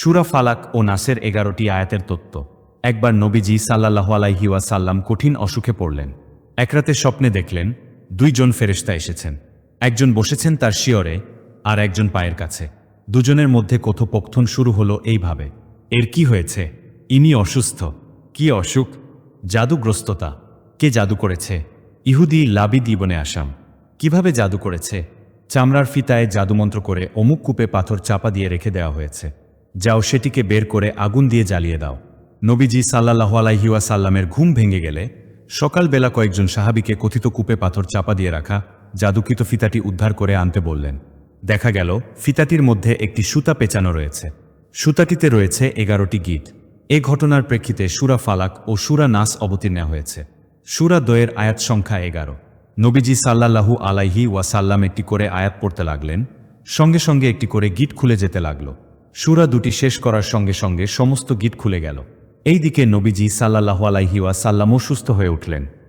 সুরা ফালাক ও নাসের এগারোটি আয়াতের তত্ত্ব। একবার নবীজি সাল্লাহ আলাইহি ওয়াসাল্লাম কঠিন অসুখে পড়লেন। একরাতে স্বপ্নে দেখলেন, দুইজন ফেরেশতা এসেছেন। একজন বসেছেন তার শিয়রে আর একজন পায়ের কাছে। দুজনের মধ্যে কথোপকথন শুরু হলো এইভাবে। এর কি হয়েছে? ইনি অসুস্থ। কি অসুখ? জাদুগ্রস্ততা। কে জাদু করেছে? ইহুদি লাবিদ ইবনে আসাম। কীভাবে জাদু করেছে? চামড়ার ফিতায় জাদুমন্ত্র করে অমুক কূপে পাথর চাপা দিয়ে রেখে দেওয়া হয়েছে। যাও সেটিকে বের করে আগুন দিয়ে জ্বালিয়ে দাও। নবীজি সাল্লাহ আলাইহিওয়া সাল্লামের ঘুম ভেঙে গেলে সকালবেলা কয়েকজন সাহাবিকে কথিত কূপে পাথর চাপা দিয়ে রাখা জাদুকৃত ফিতাটি উদ্ধার করে আনতে বললেন, দেখা গেল, ফিতাটির মধ্যে একটি সুতা পেঁচানো রয়েছে। সুতাটিতে রয়েছে এগারোটি গীত এ ঘটনার প্রেক্ষিতে সুরা ফালাক ও সুরা নাস অবতীর্ণ হয়েছে। সুরা দয়ের আয়াত সংখ্যা এগারো। নবীজি সাল্লাল্লাহু আলাইহি ওয়াসাল্লাম একটি করে আয়াত পড়তে লাগলেন, সঙ্গে সঙ্গে একটি করে গীত খুলে যেতে লাগল। সুরা দুটি শেষ করার সঙ্গে সঙ্গে সমস্ত গীত খুলে গেল। এই দিকে নবীজি সাল্লাহ আলাইহি ওয়াসাল্লামও সুস্থ হয়ে উঠলেন।